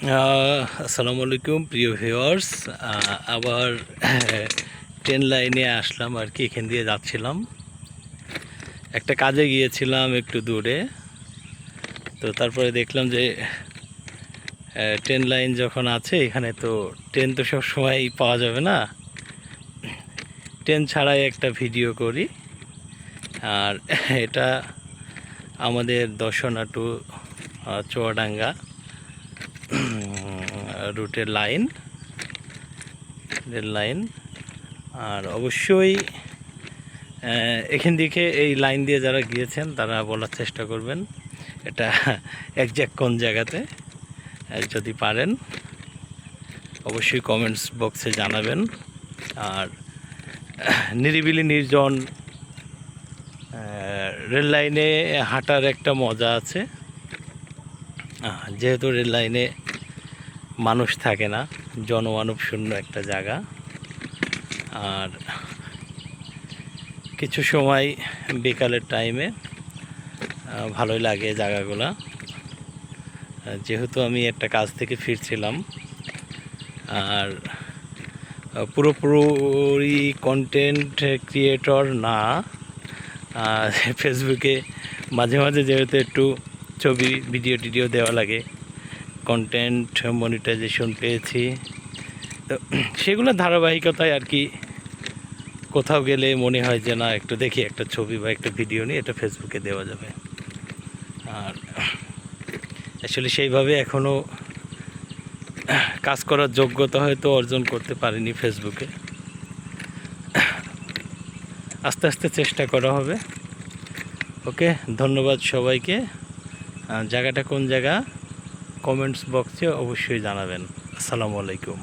আসসালামু আলাইকুম, প্রিয় ভিউয়ার্স আবার ট্রেন লাইনে আসলাম আর কি, এখান দিয়ে যাচ্ছিলাম। একটা কাজে গিয়েছিলাম একটু দূরে। তো তারপরে দেখলাম যে ট্রেন লাইন যখন আছে, এখানে তো ট্রেন তো সব সময় পাওয়া যাবে না। ট্রেন ছাড়াই একটা ভিডিও করি। আর এটা আমাদের দর্শনা টু রুটের লাইন, রেল লাইন। আর অবশ্যই এখান থেকে এই লাইন দিয়ে যারা গিয়েছেন, তারা বলার চেষ্টা করবেন এটা একজ্যাক্ট কোন জায়গাতে যদি পারেন। অবশ্যই কমেন্টস বক্সে জানাবেন। আর নিরিবিলি নির্জন রেল লাইনে হাঁটার একটা মজা আছে। যেহেতু রেল লাইনে মানুষ থাকে না, জনমানব শূন্য একটা জায়গা। আর কিছু সময় বিকালের টাইমে ভালোই লাগে জায়গাগুলো। যেহেতু আমি একটা কাজ থেকে ফিরছিলাম, আর পুরোপুরি কন্টেন্ট ক্রিয়েটর না ফেসবুকে মাঝে মাঝে যেহেতু একটু ছবি ভিডিও টিডিও দেওয়া লাগে কন্টেন্ট মনিটাইজেশন পেয়েছি। তো সেগুলো ধারাবাহিকতায় আর কি কোথাও গেলে মনে হয় যে না, একটু দেখি একটা ছবি বা একটা ভিডিও নিয়ে এটা ফেসবুকে দেওয়া যাবে। আর আসলে সেইভাবে এখনও কাজ করার যোগ্যতা হয়তো অর্জন করতে পারিনি ফেসবুকে আস্তে আস্তে চেষ্টা করা হবে। ওকে, ধন্যবাদ সবাইকে। জায়গাটা কোন জায়গা? কমেন্টস বক্সে অবশ্যই জানাবেন। আসসালামু আলাইকুম।